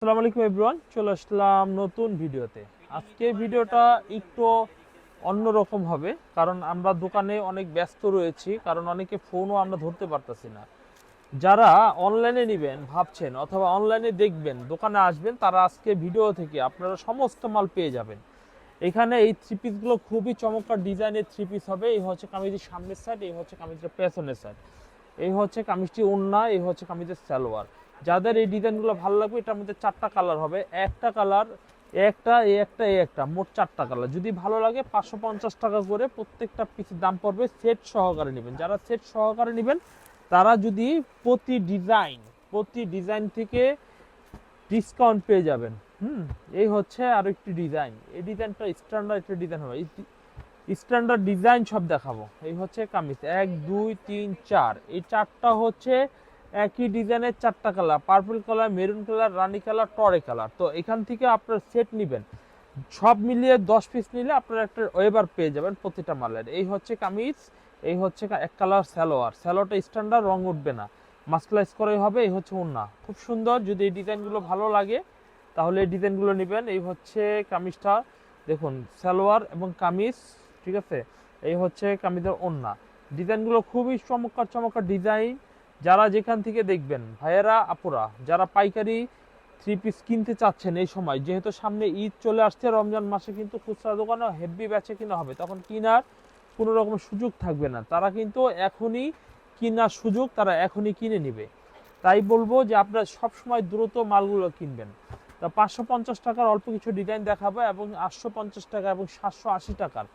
আসসালামু আলাইকুম এভরিওয়ান, চলে আসলাম নতুন ভিডিওতে। আজকে ভিডিওটা একটু অন্যরকম হবে, কারণ আমরা দোকানে অনেক ব্যস্ত রয়েছি, কারণ অনেকে ফোনও আমরা ধরতে পারতেছি না। যারা অনলাইনে নেবেন, ভাবছেন, অথবা অনলাইনে দেখবেন, দোকানে আসবেন, তারা আজকে ভিডিও থেকে আপনারা সমস্ত মাল পেয়ে যাবেন। এখানে এই থ্রি পিসগুলো খুবই চমৎকার ডিজাইনের থ্রি পিস হবে, এই হচ্ছে কামিজের সামনের সাইড এই হচ্ছে কামিজের পেছনের সাইড এই হচ্ছে কামিজটি ওন্না এই হচ্ছে কামিজের সালোয়ার। যাদের এই ডিজাইনগুলো ভালো লাগবে, এটার মধ্যে চারটা কালার হবে। একটা কালার, একটা, এই একটা একটা, মোট চারটা কালার। যদি ভালো লাগে, পাঁচশো পঞ্চাশ টাকা করে প্রত্যেকটা পিসের দাম পড়বে সেট সহকারে নেবেন। যারা সেট সহকারে নেবেন, তারা যদি প্রতি ডিজাইন প্রতি ডিজাইন থেকে ডিসকাউন্ট পেয়ে যাবেন। হুম, এই হচ্ছে আর একটি ডিজাইন এই ডিজাইনটা স্ট্যান্ডার্ড একটা ডিজাইন হবে। স্ট্যান্ডার্ড ডিজাইন সব দেখাবো। এই হচ্ছে কামিজ। এক, দুই, তিন, চার। এই চারটা হচ্ছে একই ডিজাইনের চারটা colour purple colour maroon colour, রানি কালার টরে কালার। তো এখান থেকে আপনার সেট নেবেন। সব মিলিয়ে দশ পিস নিলে আপনার একটা ওয়েবার পেয়ে যাবেন প্রতিটা মালের। এই হচ্ছে কামিজ, এই হচ্ছে এক কালার স্যালোয়ার স্যালোয়ারটা স্ট্যান্ডার্ড রং উঠবে না। মাস্কলাইজ করাই হবে, এই হচ্ছে ওন্না খুব সুন্দর, যদি এই ডিজাইনগুলো ভালো লাগে, তাহলে এই ডিজাইনগুলো নেবেন। এই হচ্ছে কামিজটা। দেখুন, সালোয়ার এবং কামিজ, ঠিক আছে? এই হচ্ছে কামিজের ওন্না ডিজাইনগুলো খুবই চমৎকার চমৎকার ডিজাইন। যারা যেখান থেকে দেখবেন, ভাইয়েরা, আপুরা, যারা পাইকারি থ্রি পিস কিনতে চাচ্ছেন এই সময়, যেহেতু সামনে ঈদ চলে আসছে, রমজান মাসে কিন্তু খুচরা দোকানে হেভি বেচে কিনা হবে। তখন কিনার কোনো রকম সুযোগ থাকবে না। তারা কিন্তু এখনই কেনার সুযোগ তারা এখনই কিনে নেবে। তাই বলব যে আপনারা সবসময় দ্রুত মালগুলো কিনবেন। তা পাঁচশো পঞ্চাশ টাকার অল্প কিছু ডিজাইন দেখাবো এবং আটশো পঞ্চাশ টাকা এবং সাতশো আশি টাকার।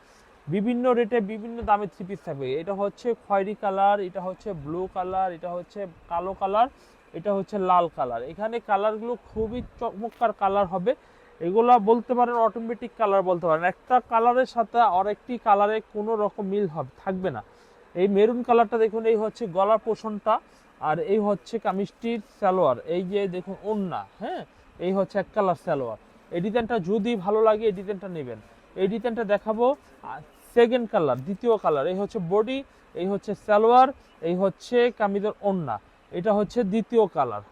বিভিন্ন রেটে বিভিন্ন দামে থ্রি পিস থাকবে। এটা হচ্ছে খয়েরি কালার এটা হচ্ছে ব্লু কালার এটা হচ্ছে কালো কালার এটা হচ্ছে লাল কালার এখানে কালারগুলো খুবই চমৎকার কালার হবে। এগুলা বলতে পারেন অটোমেটিক কালার বলতে পারেন। একটা কালারের সাথে আরেকটি কালারে কোনো রকম মিল হবে, থাকবে না। এই মেরুন কালারটা দেখুন, এই হচ্ছে গলার পোষণটা, আর এই হচ্ছে কামিজটির সালোয়ার। এই যে দেখুন, ওন্না হ্যাঁ? এই হচ্ছে এক কালার সালোয়ার। এই ডিজাইনটা যদি ভালো লাগে, এই ডিজাইনটা নেবেন। এই ডিজাইনটা দেখাবো সেকেন্ড কালার, দ্বিতীয় কালার। এই হচ্ছে বডি, এই হচ্ছে সালোয়ার, এই হচ্ছে কামিজের ওন্না। এটা হচ্ছে দ্বিতীয় কালার।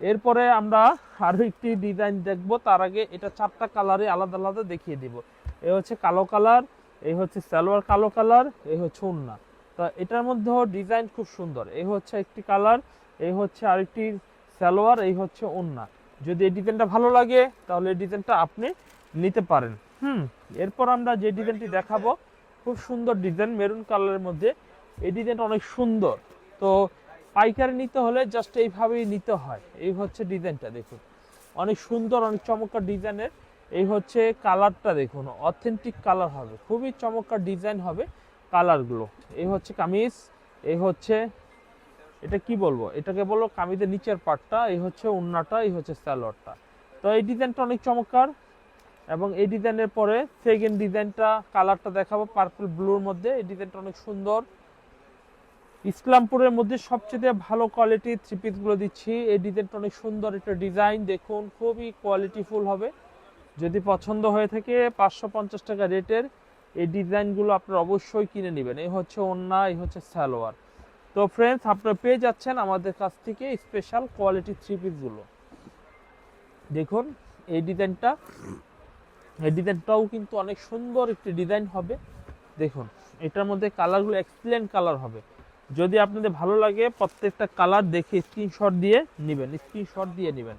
এরপরে আমরা আরও একটি ডিজাইন দেখব। তার আগে এটা চারটা কালারে আলাদা আলাদা দেখিয়ে দিব। এই হচ্ছে কালো কালার এই হচ্ছে সালোয়ার কালো কালার এই হচ্ছে ওন্না। তা এটার মধ্যেও ডিজাইন খুব সুন্দর। এই হচ্ছে একটি কালার এই হচ্ছে আরেকটি সালোয়ার, এই হচ্ছে ওন্না। যদি এই ডিজাইনটা ভালো লাগে, তাহলে এই ডিজাইনটা আপনি নিতে পারেন। হুম, এরপর আমরা যে ডিজাইনটি দেখাবো, খুব সুন্দর ডিজাইন, মেরুন কালারের মধ্যে। এই ডিজাইনটা অনেক সুন্দর। তো পাইকারি নিতে হলে জাস্ট এইভাবেই নিতে হয়। এই হচ্ছে ডিজাইনটা, দেখুন। অনেক সুন্দর, অনেক চমৎকার ডিজাইনের। এই হচ্ছে কালারটা, দেখুন অথেন্টিক কালার হবে। খুবই চমৎকার ডিজাইন হবে কালারগুলো। এই হচ্ছে কামিজ, এই হচ্ছে, এটা কি বলব? এটাকে বলব কামিজের নিচের পার্টটা এই হচ্ছে উন্নাটা এই হচ্ছে স্যালোয়ারটা তো এই ডিজাইনটা অনেক চমৎকার। এবং এই ডিজাইনের পরে সেকেন্ড ডিজাইনটা কালারটা দেখাবো পার্পল ব্লুর মধ্যে। এই ডিজাইনটা অনেক সুন্দর। ইসলামপুরের মধ্যে সবচেয়ে ভালো কোয়ালিটির থ্রি পিসগুলো দিচ্ছি। এই ডিজাইনটা অনেক সুন্দর একটা ডিজাইন। দেখুন, খুবই কোয়ালিটিফুল হবে। যদি পছন্দ হয়ে থাকে পাঁচশো পঞ্চাশ টাকা রেটের এই ডিজাইনগুলো আপনারা অবশ্যই কিনে নেবেন। এই হচ্ছে ওন্না এই হচ্ছে সালোয়ার। তো ফ্রেন্ডস আপনারা পেয়ে যাচ্ছেন আমাদের কাছ থেকে স্পেশাল কোয়ালিটি থ্রি পিসগুলো দেখুন, এই ডিজাইনটা এই ডিজাইনটাও কিন্তু অনেক সুন্দর একটি ডিজাইন হবে। দেখুন, এটার মধ্যে কালারগুলো এক্সিলেন্ট কালার হবে। যদি আপনাদের ভালো লাগে, প্রত্যেকটা কালার দেখে স্ক্রিনশট দিয়ে নেবেন স্ক্রিনশট দিয়ে নেবেন।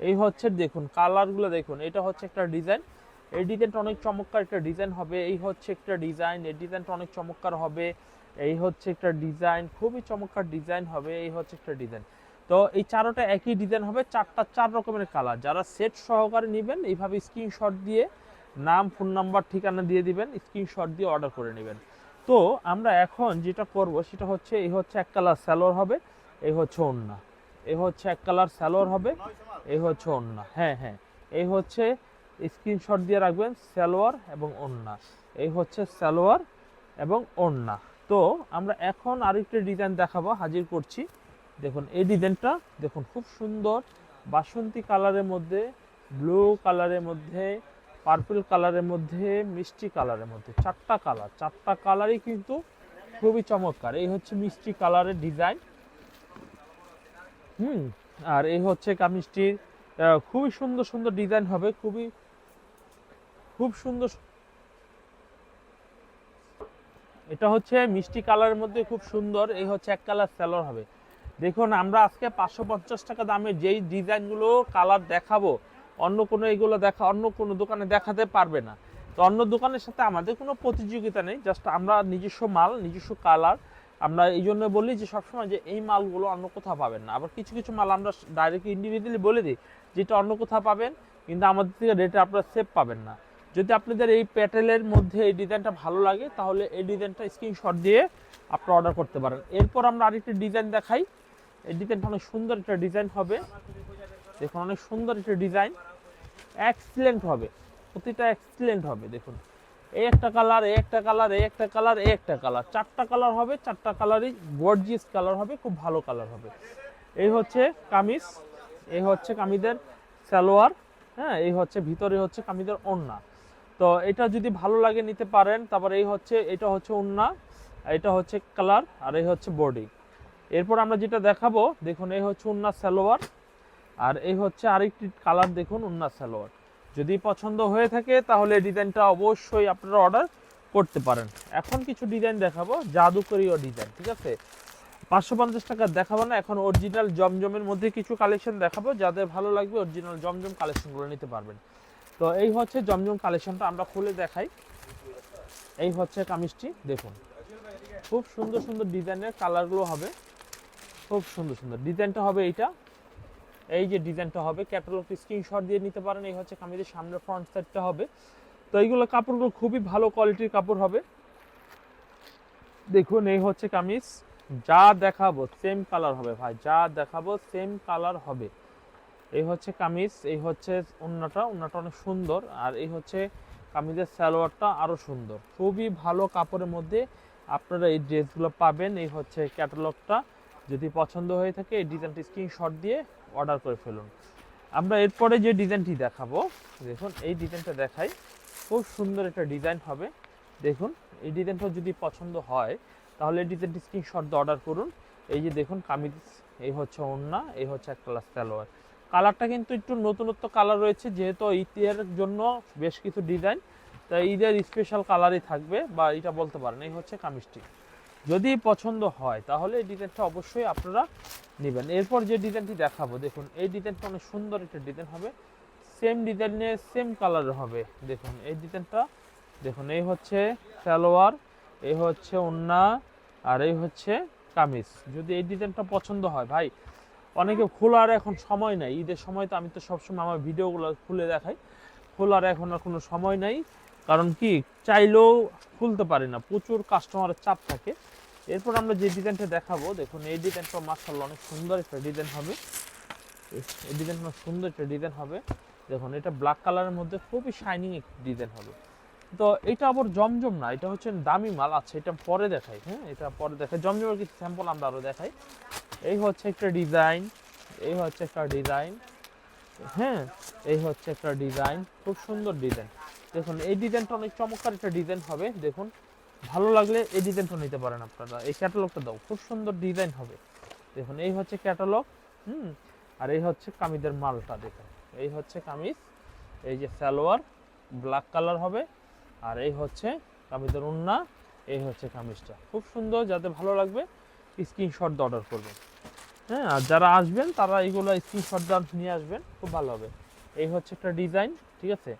এই হচ্ছে, দেখুন কালারগুলো দেখুন, এটা হচ্ছে একটা ডিজাইন এই ডিজাইনটা অনেক চমৎকার একটা ডিজাইন হবে। এই হচ্ছে একটা ডিজাইন এই ডিজাইনটা অনেক চমৎকার হবে। এই হচ্ছে একটা ডিজাইন খুবই চমৎকার ডিজাইন হবে। এই হচ্ছে একটা ডিজাইন তো এই চারোটা একই ডিজাইন হবে, চারটা চার রকমের কালার যারা সেট সহকারে নেবেন, এইভাবে স্ক্রিনশট দিয়ে নাম ফোন নাম্বার ঠিকানা দিয়ে দিবেন স্ক্রিনশট দিয়ে অর্ডার করে নেবেন। তো আমরা এখন যেটা করব, সেটা হচ্ছে, এই হচ্ছে এক কালার স্যালোয়ার হবে, এই হচ্ছে ওন্না এই হচ্ছে এক কালার স্যালোয়ার হবে, এই হচ্ছে ওন্না হ্যাঁ হ্যাঁ। এই হচ্ছে স্ক্রিনশট দিয়ে রাখবেন স্যালোয়ার এবং ওন্না এই হচ্ছে সালোয়ার এবং ওন্না তো আমরা এখন আরেকটা ডিজাইন দেখাবো, হাজির করছি। দেখুন এই ডিজাইনটা দেখুন খুব সুন্দর। বাসন্তী কালারের মধ্যে ব্লু কালারের মধ্যে পার্পল কালারের মধ্যে মিষ্টি কালারের মধ্যে চারটা কালার। চারটা কালারই কিন্তু খুবই চমৎকার। এই হচ্ছে মিষ্টি কালারের ডিজাইন। হুম আর এই হচ্ছে কামিজটির আহ, খুবই সুন্দর সুন্দর ডিজাইন হবে। খুবই খুব সুন্দর এটা হচ্ছে মিষ্টি কালারের মধ্যে খুব সুন্দর। এই হচ্ছে এক কালার স্যালোর হবে। দেখুন, আমরা আজকে পাঁচশো পঞ্চাশ টাকা দামে যেই ডিজাইনগুলো কালার দেখাবো, অন্য কোনো এগুলো দেখা, অন্য কোনো দোকানে দেখাতে পারবে না। তো অন্য দোকানের সাথে আমাদের কোনো প্রতিযোগিতা নেই, জাস্ট আমরা নিজস্ব মাল, নিজস্ব কালার। আমরা এই জন্য বলি যে সবসময় যে এই মালগুলো অন্য কোথাও পাবেন না। আবার কিছু কিছু মাল আমরা ডাইরেক্ট ইন্ডিভিজুয়ালি বলে দিই, যেটা অন্য কোথাও পাবেন, কিন্তু আমাদের থেকে রেটে আপনারা সেভ পাবেন না। যদি আপনাদের এই প্যাটেলের মধ্যে এই ডিজাইনটা ভালো লাগে, তাহলে এই ডিজাইনটা স্ক্রিনশট দিয়ে আপনারা অর্ডার করতে পারেন। এরপর আমরা আরেকটি ডিজাইন দেখাই। এই ডিজাইনটা অনেক সুন্দর একটা ডিজাইন হবে। দেখুন, অনেক সুন্দর একটা ডিজাইন। এক্সিলেন্ট হবে। প্রতিটা এক্সিলেন্ট হবে, দেখুন। এই একটা কালার, এই একটা কালার, এই একটা কালার, এই একটা কালার। চারটা কালার হবে, চারটা কালারই গর্জিয়াস কালার হবে, খুব ভালো কালার হবে। এই হচ্ছে কামিজ, এই হচ্ছে কামিজের সালোয়ার হ্যাঁ এই হচ্ছে, ভিতরে হচ্ছে কামিজের ওড়না। তো এটা যদি ভালো লাগে নিতে পারেন, তারপর এই হচ্ছে, এটা হচ্ছে ওড়না, এটা হচ্ছে কালার, আর এই হচ্ছে বডি। এরপর আমরা যেটা দেখাবো, দেখুন, এই হচ্ছে উন্না সালোয়ার, আর এই হচ্ছে আরেকটি কালার, দেখুন উন্না সালোয়ার। যদি পছন্দ হয়ে থাকে, তাহলে ডিজাইনটা অবশ্যই আপনারা অর্ডার করতে পারেন। এখন কিছু ডিজাইন দেখাবো, জাদুকরীয় ডিজাইন, ঠিক আছে? পাঁচশো পঞ্চাশ টাকা দেখাবো না, এখন অরিজিনাল জমজমের মধ্যে কিছু কালেকশন দেখাবো, যাদের ভালো লাগবে অরিজিনাল জমজম কালেকশনগুলো নিতে পারবেন। তো এই হচ্ছে জমজম কালেকশনটা আমরা খুলে দেখাই। এই হচ্ছে কামিজটি, দেখুন। খুব সুন্দর সুন্দর ডিজাইনের কালারগুলো হবে। খুব সুন্দর সুন্দর। ডিজাইনটা হবে এইটা। এই যে ডিজাইনটা হবে ক্যাটালগ স্ক্রিনশট দিয়ে নিতে পারেন। এই হচ্ছে কামিজের সামনের ফ্রন্ট সাইডটা হবে। তো এইগুলো কাপড়গুলো খুবই ভালো কোয়ালিটির কাপড় হবে। দেখুন, এই হচ্ছে কামিজ। যা দেখাবো সেম কালার হবে ভাই। যা দেখাবো সেম কালার হবে। এই হচ্ছে কামিজ, এই হচ্ছে ওন্নাটা ওন্নাটা অনেক সুন্দর। আর এই হচ্ছে কামিজের সালোয়ারটা আরও সুন্দর। খুবই ভালো কাপড়ের মধ্যে আপনারা এই ড্রেসগুলো পাবেন। এই হচ্ছে ক্যাটালগটা যদি পছন্দ হয়ে থাকে এই ডিজাইনটি স্ক্রিনশট দিয়ে অর্ডার করে ফেলুন। আমরা এরপরে যে ডিজাইনটি দেখাবো, দেখুন, এই ডিজাইনটা দেখাই। খুব সুন্দর একটা ডিজাইন হবে। দেখুন, এই ডিজাইনটা যদি পছন্দ হয়, তাহলে ডিজাইনটি স্ক্রিনশট দিয়ে অর্ডার করুন। এই যে দেখুন, কামিজ, এই হচ্ছে ওড়না, এই হচ্ছে এক কালার সালোয়ার। কালারটা কিন্তু একটু নতুনত্ব কালার রয়েছে, যেহেতু ঈদের জন্য বেশ কিছু ডিজাইন, তাই ঈদের স্পেশাল কালারই থাকবে, বা এটা বলতে পারেন, এই হচ্ছে কামিজটি। যদি পছন্দ হয়, তাহলে এই ডিজাইনটা অবশ্যই আপনারা নেবেন। এরপর যে ডিজাইনটি দেখাবো, দেখুন, এই ডিজাইনটা অনেক সুন্দর একটা ডিজাইন হবে। সেম ডিজাইনের সেম কালার হবে। দেখুন, এই ডিজাইনটা, দেখুন, এই হচ্ছে সালোয়ার, এই হচ্ছে ওন্না, আর এই হচ্ছে কামিজ। যদি এই ডিজাইনটা পছন্দ হয়, ভাই, অনেকে খোলার এখন সময় নাই। ঈদের সময় তো আমি তো সবসময় আমার ভিডিওগুলো খুলে দেখাই। খোলার এখন আর কোনো সময় নাই। কারণ কি, চাইলেও খুলতে পারি না। প্রচুর কাস্টমারের চাপ থাকে। এরপর আমরা যে ডিজাইনটা দেখাবো, দেখুন, এই ডিজাইনটা মার্শাল্লাহ অনেক সুন্দর একটা ডিজাইন হবে। এই ডিজাইনটা সুন্দর একটা ডিজাইন হবে। দেখুন, এটা ব্ল্যাক কালারের মধ্যে খুবই শাইনিং একটা ডিজাইন হবে। তো এটা আবার জমজম না, এটা হচ্ছে দামি মাল। আছে এটা পরে দেখাই হ্যাঁ এটা পরে দেখাই। জমজমের কিছু স্যাম্পল আমরা আরও দেখাই। এই হচ্ছে একটা ডিজাইন, এই হচ্ছে একটা ডিজাইন হ্যাঁ এই হচ্ছে একটা ডিজাইন। খুব সুন্দর ডিজাইন। দেখুন, এই ডিজাইনটা অনেক চমৎকার একটা ডিজাইন হবে। দেখুন ভালো লাগলে এই ডিজাইনটা নিতে পারেন আপনারা। এই ক্যাটালগটা দাও, খুব সুন্দর ডিজাইন হবে। দেখুন, এই হচ্ছে ক্যাটালগ হুম? আর এই হচ্ছে কামিজের মালটা, দেখুন। এই হচ্ছে কামিজ, এই যে সালোয়ার ব্ল্যাক কালার হবে। আর এই হচ্ছে কামিজের উন্না এই হচ্ছে কামিজটা। খুব সুন্দর যাতে ভালো লাগবে স্ক্রিনশট দিয়ে অর্ডার করবেন। হ্যাঁ আর যারা আসবেন, তারা এইগুলো স্ক্রিনশট নিয়ে আসবেন, খুব ভালো হবে। এই হচ্ছে একটা ডিজাইন ঠিক আছে?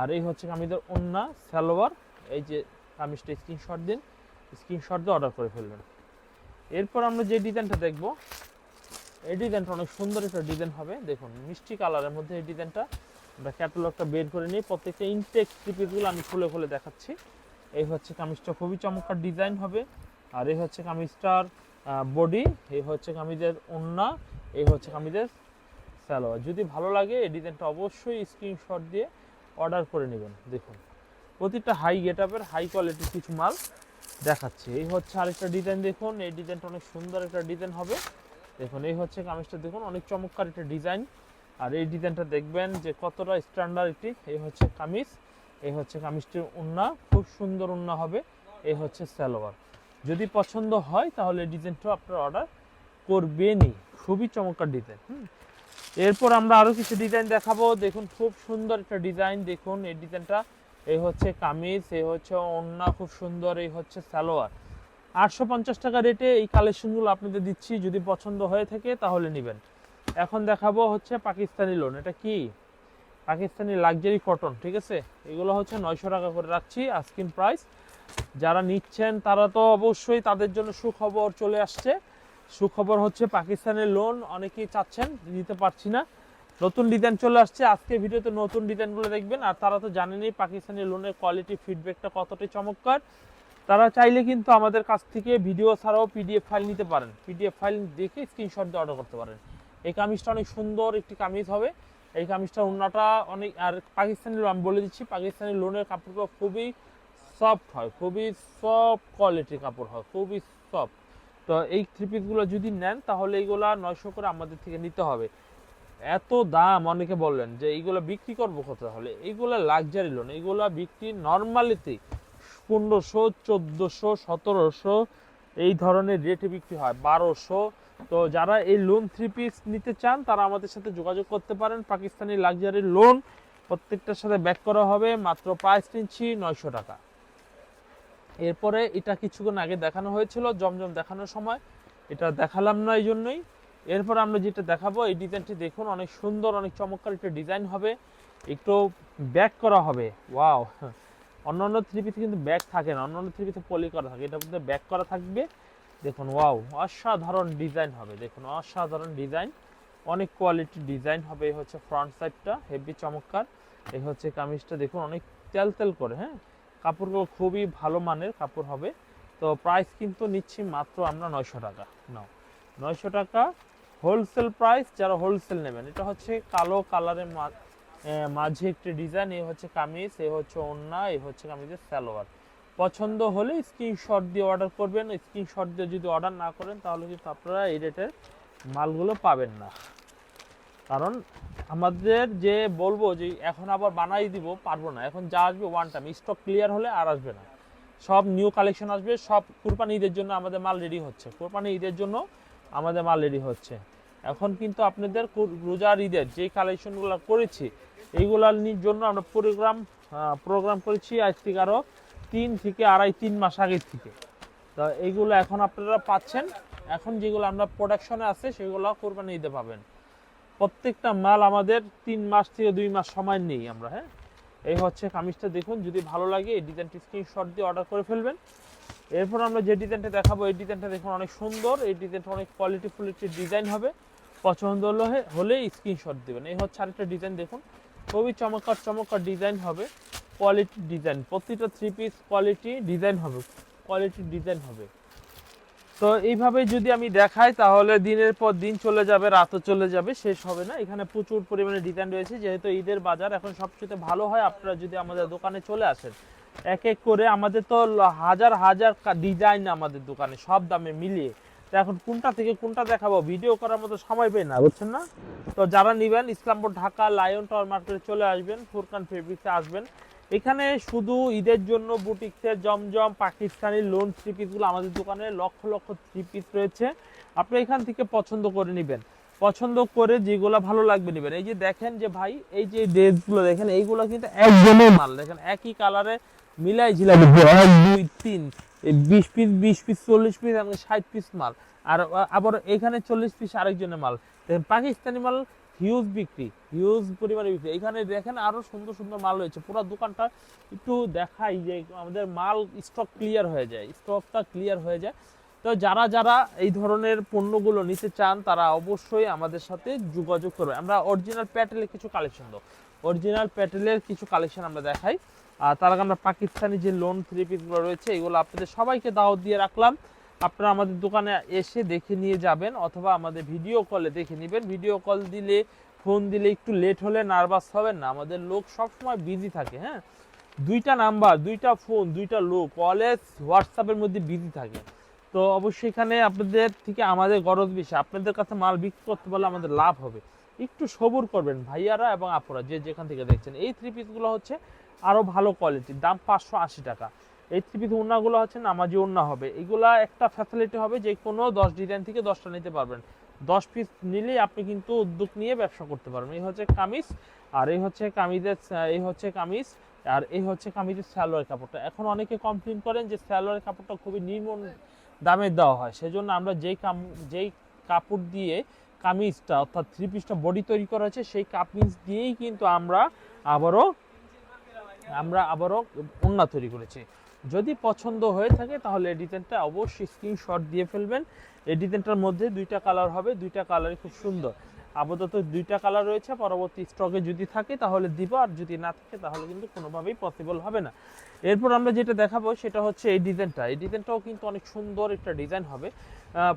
আর এই হচ্ছে কামিজের ওন্না সালোয়ার, এই যে কামিজটা স্ক্রিনশট দিন স্ক্রিনশট দিয়ে অর্ডার করে ফেলবেন। এরপর আমরা যে ডিজাইনটা দেখব, এই ডিজাইনটা অনেক সুন্দর একটা ডিজাইন হবে। দেখুন, মিষ্টি কালারের মধ্যে এই ডিজাইনটা আমরা ক্যাটালগটা বের করে নিই প্রত্যেকটা ইনটেক স্লিপিসগুলো আমি খুলে খুলে দেখাচ্ছি। এই হচ্ছে কামিজটা, খুবই চমৎকার ডিজাইন হবে। আর এই হচ্ছে কামিজটার বডি এই হচ্ছে কামিজের ওন্না এই হচ্ছে কামিজের সালোয়ার। যদি ভালো লাগে এই ডিজাইনটা অবশ্যই স্ক্রিনশট দিয়ে অর্ডার করে নেবেন। দেখুন। প্রতিটা হাই গেট আপের হাই কোয়ালিটির কিছু মাল দেখাচ্ছে। এই হচ্ছে আরেকটা ডিজাইন দেখুন। এই ডিজাইনটা অনেক সুন্দর একটা ডিজাইন হবে। দেখুন, এই হচ্ছে কামিজটা দেখুন, অনেক চমৎকার একটা ডিজাইন আর এই ডিজাইনটা দেখবেন যে কতটা স্ট্যান্ডার্ড এটি এই হচ্ছে কামিজ, এই হচ্ছে কামিজটির উন্না, খুব সুন্দর উন্না হবে। এই হচ্ছে সালোয়ার। যদি পছন্দ হয়, তাহলে ডিজাইনটাও আপনারা অর্ডার করবেনই। খুবই চমৎকার ডিজাইন হুম। এরপর আমরা আরও কিছু ডিজাইন দেখাবো। দেখুন, খুব সুন্দর একটা ডিজাইন দেখুন, এই ডিজাইনটা এই হচ্ছে কামিজ, এই হচ্ছে ওড়না, খুব সুন্দর, এই হচ্ছে সালোয়ার। আটশো পঞ্চাশ টাকা রেটে এই কালেকশনগুলো আপনাদের দিচ্ছি, যদি পছন্দ হয়ে থাকে তাহলে নেবেন। এখন দেখাবো হচ্ছে পাকিস্তানি লোন এটা কি? পাকিস্তানি লাক্সারি কটন ঠিক আছে? এগুলো হচ্ছে নয়শো টাকা করে রাখছি আস্কিন প্রাইস যারা নিচ্ছেন, তারা তো অবশ্যই তাদের জন্য সুখবর চলে আসছে। সুখবর হচ্ছে পাকিস্তানের লোন অনেকেই চাচ্ছেন দিতে পারছি না। নতুন ডিজাইন চলে আসছে। আজকে ভিডিওতে নতুন ডিজাইনগুলো দেখবেন। আর তারা তো জানেনই পাকিস্তানি লোনের কোয়ালিটি ফিডব্যাকটা কতটাই চমৎকার। তারা চাইলে কিন্তু আমাদের কাছ থেকে ভিডিও ছাড়াও পিডিএফ ফাইল নিতে পারেন। পিডিএফ ফাইল দেখে স্ক্রিনশট দিয়ে অর্ডার করতে পারেন। এই কামিজটা অনেক সুন্দর একটি কামিজ হবে। এই কামিজটার ওড়নাটা অনেক আর পাকিস্তানি আমি বলে দিচ্ছি, পাকিস্তানি লোনের কাপড়গুলো খুবই সফট হয়। খুবই সফট কোয়ালিটির কাপড় হয়। খুবই সফট তো এই থ্রি পিসগুলো যদি নেন, তাহলে এইগুলা নয়শো করে আমাদের থেকে নিতে হবে। এত দাম, অনেকে বললেন যে এইগুলো বিক্রি করব কত তাহলে এইগুলো লাক্সারি লোন এইগুলো বিক্রি নর্মালিতে পনেরোশো, চোদ্দোশো, সতেরোশো, এই ধরনের রেটে বিক্রি হয়, বারোশো। তো যারা এই লোন থ্রি পিস নিতে চান, তারা আমাদের সাথে যোগাযোগ করতে পারেন, পাকিস্তানি লাক্সারি লোন প্রত্যেকটার সাথে ব্যাক করা হবে, মাত্র প্রাইস নিচ্ছি নয়শো টাকা। এরপরে এটা কিছুক্ষণ আগে দেখানো হয়েছিল, জমজম দেখানোর সময়। এটা দেখালাম না এই জন্যই। এরপর আমরা যেটা দেখাবো, এই ডিজাইনটি দেখুন, অনেক সুন্দর, অনেক চমৎকার একটা ডিজাইন হবে। একটু ব্যাক করা হবে। ওয়াও। অন্যান্য থ্রিপিতে কিন্তু ব্যাক থাকে না অন্যান্য থ্রিপিতে পলি করা থাকে। এটা মধ্যে ব্যাক করা থাকবে। দেখুন, ওয়াও, অসাধারণ ডিজাইন হবে। দেখুন, অসাধারণ ডিজাইন। অনেক কোয়ালিটির ডিজাইন হবে। এই হচ্ছে ফ্রন্ট সাইডটা হেভি চমৎকার। এই হচ্ছে কামিজটা, দেখুন, অনেক তেল তেল করে হ্যাঁ? কাপড়গুলো খুবই ভালো মানের কাপড় হবে। তো প্রাইস কিন্তু নিচ্ছি মাত্র আমরা নয়শো টাকা। নাও, নয়শো টাকা হোলসেল প্রাইস যারা হোলসেল নেবেন, এটা হচ্ছে কালো কালারের মাঝে একটি ডিজাইন এই হচ্ছে কামিজ, এ হচ্ছে ওড়না এই হচ্ছে কামিজের সালোয়ার। পছন্দ হলে স্ক্রিনশট দিয়ে অর্ডার করবেন, স্ক্রিনশট দিয়ে যদি অর্ডার না করেন, তাহলে কিন্তু আপনারা এই রেটের মালগুলো পাবেন না। কারণ আমাদের যে বলব যে এখন আবার বানাই দিব, পারব না। এখন যা আসবে ওয়ান টাইম স্টক ক্লিয়ার হলে আর আসবে না। সব নিউ কালেকশন আসবে, সব কুরবানি ঈদের জন্য আমাদের মাল রেডি হচ্ছে। কুরবানি ঈদের জন্য আমাদের মাল রেডি হচ্ছে। এখন কিন্তু আপনাদের রোজার ঈদের যে কালেকশনগুলো করেছি, এইগুলার জন্য আমরা প্রোগ্রাম প্রোগ্রাম করেছি আজ থেকে আরও তিন থেকে আড়াই, তিন মাস আগের থেকে। তো এইগুলো এখন আপনারা পাচ্ছেন। এখন যেগুলো আমরা প্রোডাকশনে আছে, সেগুলো কোরবানি ঈদে পাবেন প্রত্যেকটা মাল আমাদের তিন মাস থেকে দুই মাস সময় নেই আমরা হ্যাঁ? এই হচ্ছে কামিজটা দেখুন, যদি ভালো লাগে এই ডিজাইনটি স্ক্রিনশট দিয়ে অর্ডার করে ফেলবেন। এরপর আমরা যে ডিজাইনটা দেখাবো, এই ডিজাইনটা দেখুন অনেক সুন্দর। এই ডিজাইনটা অনেক কোয়ালিটিফুল একটি ডিজাইন হবে। পছন্দ হলে হলে স্ক্রিনশট দেবেন। এই হচ্ছে আরেকটা ডিজাইন দেখুন। খুবই চমৎকার চমৎকার ডিজাইন হবে। Quality design. প্রতিটা থ্রি পিস কোয়ালিটি ডিজাইন হবে। কোয়ালিটি ডিজাইন হবে। তো এইভাবে যদি আমি দেখাই, তাহলে দিনের পর দিন চলে যাবে, রাতও চলে যাবে, শেষ হবে না। এখানে প্রচুর পরিমাণে ডিজাইন রয়েছে। যেহেতু ঈদের বাজার, এখন সবচেয়ে ভালো হয় আপনারা যদি আমাদের দোকানে চলে আসেন। এক এক করে আমাদের তো হাজার হাজার ডিজাইন আমাদের দোকানে, সব দামে মিলিয়ে। এখন কোনটা থেকে কোনটা দেখাবো? ভিডিও করার মতো সময় পেয়ে না, বুঝছেন না? তো যারা নেবেন, ইসলামপুর, ঢাকা, লায়ন টাওয়ার মার্কেটে চলে আসবেন, ফুরকান ফেব্রিক্সে আসবেন। এখানে শুধু ঈদের জন্য বুটিক্সের জমজম, পাকিস্তানি লোন থ্রি পিসগুলো আমাদের দোকানে লক্ষ লক্ষ থ্রি পিস রয়েছে। আপনি এখান থেকে পছন্দ করে নেবেন। পছন্দ করে যেগুলো ভালো লাগবে নেবেন। এই যে দেখেন যে ভাই, এই যে ড্রেসগুলো দেখেন, এইগুলো কিন্তু একজনের মাল। দেখেন একই কালারে মিলাই এক দুই, তিন বিশ পিস বিশ পিস, চল্লিশ পিস এবং ষাট পিস মাল। আর আবার এখানে চল্লিশ পিস আরেকজনের মাল। পাকিস্তানি মাল হিউজ বিক্রি হিউজ পরিমাণে বিক্রি। এখানে দেখেন আরও সুন্দর সুন্দর মাল রয়েছে। পুরো দোকানটা একটু দেখাই যে আমাদের মাল স্টক ক্লিয়ার হয়ে যায় স্টকটা ক্লিয়ার হয়ে যায়। তো যারা যারা এই ধরনের পণ্যগুলো নিতে চান, তারা অবশ্যই আমাদের সাথে যোগাযোগ করবে। আমরা অরিজিনাল প্যাটেলের কিছু কালেকশন দেবো। অরিজিনাল প্যাটেলের কিছু কালেকশন আমরা দেখাই। তার আগে আমরা পাকিস্তানি যে লোন থ্রি পিসগুলো রয়েছে, এগুলো আপনাদের সবাইকে দাওয়াত দিয়ে রাখলাম। আপনারা আমাদের দোকানে এসে দেখে নিয়ে যাবেন অথবা আমাদের ভিডিও কলে দেখে নেবেন। ভিডিও কল দিলে ফোন দিলে একটু লেট হলে নার্ভাস হবেন না। আমাদের লোক সবসময় বিজি থাকে হ্যাঁ? দুইটা নাম্বার দুইটা ফোন দুইটা লোক কলেজ হোয়াটসঅ্যাপের মধ্যে বিজি থাকে। তো অবশ্যই এখানে আপনাদের থেকে আমাদের গরজ বেশি। আপনাদের কাছে মাল বিক্রি করতে পারলে আমাদের লাভ হবে। একটু সবুর করবেন ভাইয়ারা এবং আপুরা, যে যেখান থেকে দেখছেন। এই থ্রি পিসগুলো হচ্ছে আরও ভালো কোয়ালিটির দাম পাঁচশো আশি টাকা। এই থ্রি পিস ওড়নাগুলো হচ্ছে নামাজি ওড়না হবে। এগুলা একটা ফ্যাসিলিটি হবে যে কোনো দশ ডিজাইন থেকে দশটা নিতে পারবেন। দশ পিস নিলেই আপনি কিন্তু উদ্যোগ নিয়ে ব্যবসা করতে পারবেন। এই হচ্ছে কামিজ, আর এই হচ্ছে কামিজের, এই হচ্ছে কামিজ, আর এই হচ্ছে কামিজের স্যালোয়ার কাপড়টা। এখন অনেকে কমপ্লেন করেন যে স্যালোয়ার কাপড়টা খুবই নিম্ন দামে দেওয়া হয়। সেজন্য আমরা যেই কাম, যেই কাপড় দিয়ে কামিজটা, অর্থাৎ থ্রি পিসটা বডি তৈরি করা হয়েছে, সেই কামিজ দিয়েই কিন্তু আমরা আবারও আমরা আবারও ওন্না তৈরি করেছি। যদি পছন্দ হয়ে থাকে, তাহলে এই ডিজাইনটা অবশ্যই স্ক্রিনশট দিয়ে ফেলবেন। এই ডিজাইনটার মধ্যে দুইটা কালার হবে, দুইটা কালারই খুব সুন্দর। আপাতত দুইটা কালার রয়েছে, পরবর্তী স্টকে যদি থাকে তাহলে দিব, আর যদি না থাকে তাহলে কিন্তু কোনোভাবেই পসিবল হবে না। এরপর আমরা যেটা দেখাবো সেটা হচ্ছে এই ডিজাইনটা এই ডিজাইনটাও কিন্তু অনেক সুন্দর একটা ডিজাইন হবে।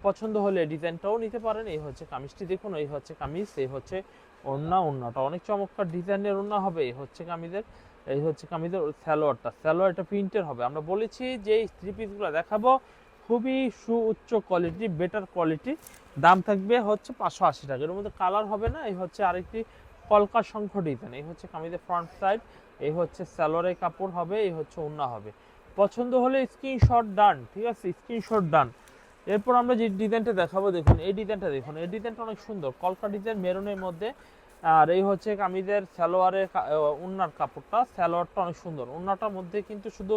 পছন্দ হলে ডিজাইনটাও নিতে পারেন। এই হচ্ছে কামিজটি দেখুন, এই হচ্ছে কামিজ, এই হচ্ছে ওড়না, ওড়নাটা অনেক চমৎকার ডিজাইনের ওড়না হবে। এই হচ্ছে কামিজের, এই হচ্ছে কামিজের স্যালোয়ারটা স্যালোয়ারটা প্রিন্টের হবে। আমরা বলেছি যে এই থ্রি পিসগুলো দেখাবো খুবই সুউচ্চ কোয়ালিটি বেটার কোয়ালিটি দাম থাকবে হচ্ছে পাঁচশো আশি টাকা। এর মধ্যে কালার হবে না, এই হচ্ছে আরেকটি কলকা শঙ্খ ডিজাইন এই হচ্ছে কামিজের ফ্রন্ট সাইড এই হচ্ছে স্যালোয়ারের কাপড় হবে, এই হচ্ছে ওড়না হবে। পছন্দ হলে স্ক্রিনশট ডান ঠিক আছে? স্ক্রিনশট ডান এরপর আমরা যে ডিজাইনটা দেখাবো, দেখুন, এই ডিজাইনটা দেখুন। এই ডিজাইনটা অনেক সুন্দর। কলকা ডিজাইন মেরুনের মধ্যে আর এই হচ্ছে কামিজের সালোয়ারের উন্নার কাপড়টা। সালোয়ারটা অনেক সুন্দর। উন্নাটার মধ্যে কিন্তু শুধু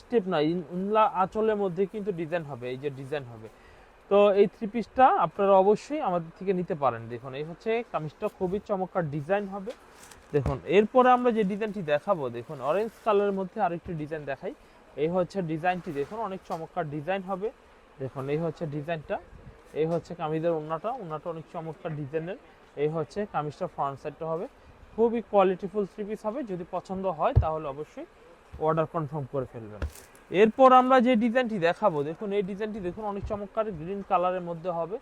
স্টেপ না উন্লা আঁচলের মধ্যে কিন্তু ডিজাইন হবে, এই যে ডিজাইন হবে। তো এই থ্রি পিসটা আপনারা অবশ্যই আমাদের থেকে নিতে পারেন। দেখুন, এই হচ্ছে কামিজটা খুবই চমৎকার ডিজাইন হবে। দেখুন, এরপরে আমরা যে ডিজাইনটি দেখাবো, দেখুন অরেঞ্জ কালারের মধ্যে আরেকটি ডিজাইন দেখাই। এই হচ্ছে ডিজাইনটি, দেখুন, অনেক চমৎকার ডিজাইন হবে। দেখুন, এই হচ্ছে ডিজাইনটা। এই হচ্ছে কামিজের ওন্নাটা ওন্নাটা অনেক চমৎকার ডিজাইনের। এই হচ্ছে কামিজটা ফ্রন্ট সাইডটা হবে। খুবই কোয়ালিটিফুল থ্রি পিস হবে। যদি পছন্দ হয়, তাহলে অবশ্যই অর্ডার কনফার্ম করে ফেলবেন। এরপর আমরা যে ডিজাইনটি দেখাবো, দেখুন, এই ডিজাইনটি দেখুন, অনেক চমৎকার গ্রিন কালারের মধ্যে হবে।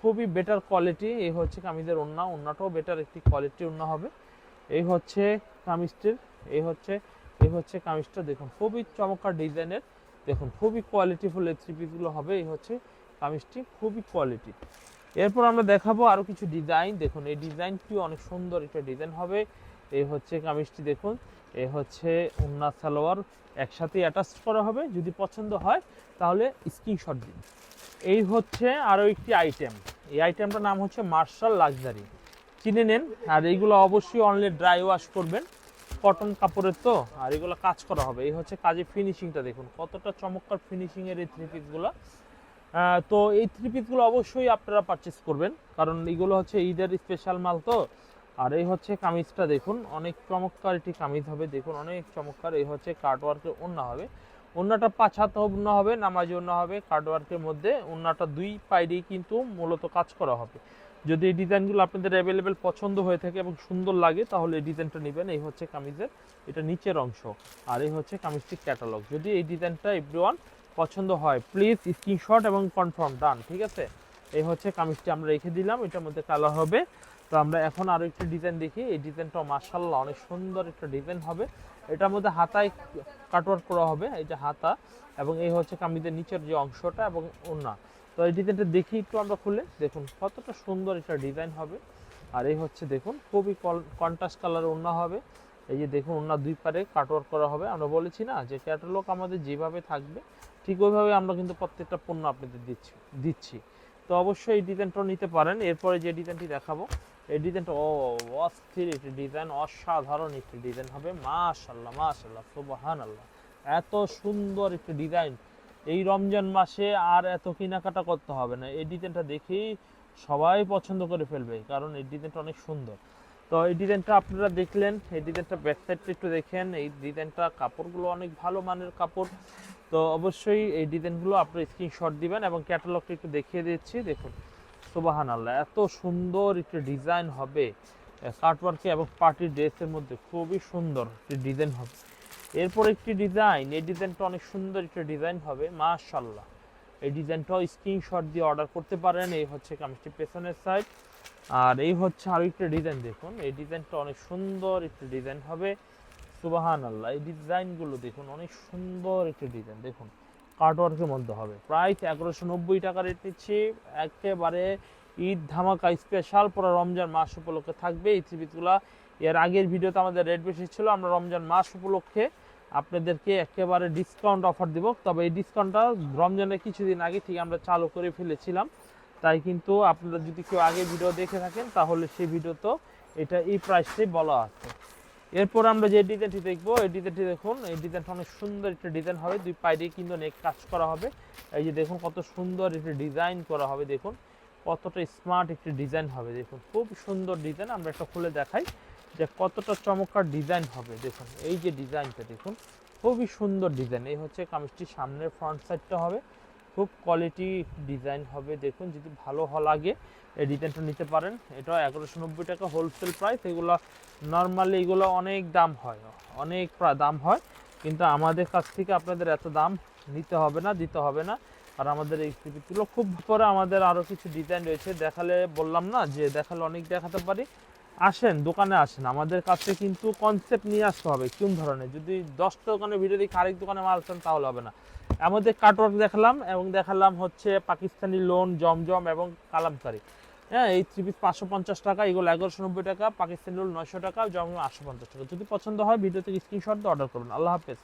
খুবই বেটার কোয়ালিটি এই হচ্ছে কামিজের ওন্না ওন্নাটাও বেটার একটি কোয়ালিটি ওন্না হবে। এই হচ্ছে কামিজটির, এই হচ্ছে এই হচ্ছে কামিজটা, দেখুন, খুবই চমৎকার ডিজাইনের দেখুন, খুবই কোয়ালিটিফুল এই থ্রি পিসগুলো হবে। এই হচ্ছে কামিজটি, খুবই কোয়ালিটি এরপর আমরা দেখাবো আরও কিছু ডিজাইন দেখুন, এই ডিজাইনটিও অনেক সুন্দর একটা ডিজাইন হবে। এই হচ্ছে কামিজটি, দেখুন। এই হচ্ছে উন্না সালোয়ার। একসাথে অ্যাটাচ করা হবে। যদি পছন্দ হয়, তাহলে স্ক্রিনশট দিন। এই হচ্ছে আরও একটি আইটেম এই আইটেমটার নাম হচ্ছে মার্শাল লাক্সারি কিনে নেন। আর এইগুলো অবশ্যই অনলি ড্রাই ওয়াশ করবেন। কটন কাপড়ের তো, আর এগুলো কাজ করা হবে। এই হচ্ছে কাজের ফিনিশিংটা দেখুন। কতটা চমৎকার ফিনিশিংয়ের এই থ্রি পিসগুলো তো এই থ্রি পিসগুলো অবশ্যই আপনারা পারচেস করবেন। কারণ এগুলো হচ্ছে ঈদের স্পেশাল মাল তো। আর এই হচ্ছে কামিজটা দেখুন, অনেক চমৎকার একটি কামিজ হবে। দেখুন, অনেক চমৎকার। এই হচ্ছে কার্ডওয়ার্কের ওন্না হবে। ওন্নাটা পাঁচ হাত ওন্না হবে, নামাজ ওন্না হবে কার্ডওয়ার্কের মধ্যে। ওন্নাটা দুই পাইডেই কিন্তু মূলত কাজ করা হবে। যদি এই ডিজাইনগুলো আপনাদের অ্যাভেলেবেল পছন্দ হয়ে থাকে এবং সুন্দর লাগে, তাহলে এই ডিজাইনটা নেবেন। এই হচ্ছে কামিজের, এটা নিচের অংশ। আর এই হচ্ছে কামিজটির ক্যাটালগ যদি এই ডিজাইনটা এভরিওয়ান পছন্দ হয়। প্লিজ স্ক্রিনশট এবং কনফার্ম ডান ঠিক আছে? এই হচ্ছে কামিজটি আমরা রেখে দিলাম, এটার মধ্যে কালার হবে। তো আমরা এখন আরও একটা ডিজাইন দেখি। এই ডিজাইনটা মার্শাল্লাহ অনেক সুন্দর একটা ডিজাইন হবে। এটার মধ্যে হাতায় কাটওয়ার্ক করা হবে, এই যে হাতা, এবং এই হচ্ছে কামিজের নিচের যে অংশটা এবং ওড়না। তো এই ডিজাইনটা দেখি একটু আমরা খুলে। দেখুন, কতটা সুন্দর একটা ডিজাইন হবে। আর এই হচ্ছে দেখুন, খুবই কন্ট্রাস্ট কালার ওড়না হবে। এই যে দেখুন, ওড়না দুই পারে কাটওয়ার্ক করা হবে। আমরা বলেছি না যে ক্যাটালগ আমাদের যেভাবে থাকবে ঠিক ওইভাবে আমরা কিন্তু প্রত্যেকটা পণ্য আপনাদের দিচ্ছি দিচ্ছি। তো অবশ্যই এই ডিজাইনটাও নিতে পারেন। এরপরে যে ডিজাইনটি দেখাবো, এই ডিজাইনটা ও, অস্থির একটি ডিজাইন, অসাধারণ একটি ডিজাইন হবে। মাশাল্লাহ মাশাল্লাহ সুবাহান আল্লাহ এত সুন্দর একটি ডিজাইন। এই রমজান মাসে আর এত কেনাকাটা করতে হবে না। এই ডিজাইনটা দেখেই সবাই পছন্দ করে ফেলবে, কারণ এই ডিজাইনটা অনেক সুন্দর। তো এই ডিজাইনটা আপনারা দেখলেন, এই ডিজাইনটা ব্যাক সাইডটা একটু দেখেন। এই ডিজাইনটা কাপড়গুলো অনেক ভালো মানের কাপড়। তো অবশ্যই এই ডিজাইনগুলো আপনারা স্ক্রিনশট দিবেন এবং ক্যাটালগটা একটু দেখিয়ে দিচ্ছি, দেখুন। সুবাহান আল্লাহ এত সুন্দর একটি ডিজাইন হবে। কাটওয়ার্কে এবং পার্টি ড্রেসের মধ্যে খুবই সুন্দর একটি ডিজাইন হবে। এরপর একটি ডিজাইন, এই ডিজাইনটা অনেক সুন্দর একটি ডিজাইন হবে মাশাল্লাহ এই ডিজাইনটাও স্ক্রিনশট দিয়ে অর্ডার করতে পারেন, এই হচ্ছে কামিজটি পেছনের সাইড আর এই হচ্ছে আরও একটা ডিজাইন, দেখুন, এই ডিজাইনটা অনেক সুন্দর একটি ডিজাইন হবে। সুবাহান আল্লাহ এই ডিজাইনগুলো দেখুন, অনেক সুন্দর একটি ডিজাইন। দেখুন কার্টওয়ার্কের মধ্যে হবে। প্রাইস এগারোশো নব্বই টাকা রেট নিচ্ছি। একেবারে ঈদ ধামাকা স্পেশাল পুরো রমজান মাস উপলক্ষে থাকবে। এই থ্রিপিসগুলা এর আগের ভিডিওতে আমাদের রেট বেশি ছিল, আমরা রমজান মাস উপলক্ষে আপনাদেরকে একেবারে ডিসকাউন্ট অফার দিব। তবে এই ডিসকাউন্টটা রমজানের কিছুদিন আগে থেকে আমরা চালু করে ফেলেছিলাম। তাই কিন্তু আপনারা যদি কেউ আগে ভিডিও দেখে থাকেন, তাহলে সেই ভিডিও তো এটা এই প্রাইসটাই বলা আছে। এরপর আমরা যে ডিজাইনটি দেখব, এই ডিজাইনটি দেখুন, এই ডিজাইনটা অনেক সুন্দর একটা ডিজাইন হবে, দুই পাইডে কিন্তু নেক কাজ করা হবে। এই যে দেখুন কত সুন্দর একটা ডিজাইন করা হবে, দেখুন। কতটা স্মার্ট একটি ডিজাইন হবে, দেখুন। খুব সুন্দর ডিজাইন আমরা একটা খুলে দেখাই যে কতটা চমৎকার ডিজাইন হবে, দেখুন। এই যে ডিজাইনটা দেখুন। খুবই সুন্দর ডিজাইন এই হচ্ছে কামিজটির সামনের ফ্রন্ট সাইডটা হবে। খুব কোয়ালিটি ডিজাইন হবে। দেখুন, যদি ভালো লাগে, এই ডিজাইনটা নিতে পারেন। এটা এগারোশো নব্বই টাকা হোলসেল প্রাইস এগুলো নর্মালি এগুলো অনেক দাম হয়, অনেক প্রা- দাম হয়। কিন্তু আমাদের কাছ থেকে আপনাদের এত দাম নিতে হবে না, দিতে হবে না। আর আমাদের এই স্লিপিগুলো খুব পরে আমাদের আরও কিছু ডিজাইন রয়েছে। দেখালে বললাম না যে, দেখালে অনেক দেখাতে পারি। আসেন, দোকানে আসেন, আমাদের কাছে কিন্তু কনসেপ্ট নিয়ে আসতে হবে, কোন ধরনের? যদি দশটা দোকানে ভিডিও দেখি আরেক দোকানে মাল চান তাহলে হবে না। আমাদের কাটওয়ার্ক দেখালাম, এবং দেখালাম হচ্ছে পাকিস্তানি লোন, জমজম এবং কালামকারি। হ্যাঁ এই থ্রি পিস পাঁচশো পঞ্চাশ টাকা, এগুলো এগারোশো নব্বই টাকা, পাকিস্তানি লোন নয়শো টাকা, জমজম আটশো পঞ্চাশ টাকা। যদি পছন্দ হয় ভিডিও থেকে স্ক্রিনশট দিয়ে অর্ডার করুন আল্লাহ হাফেজ।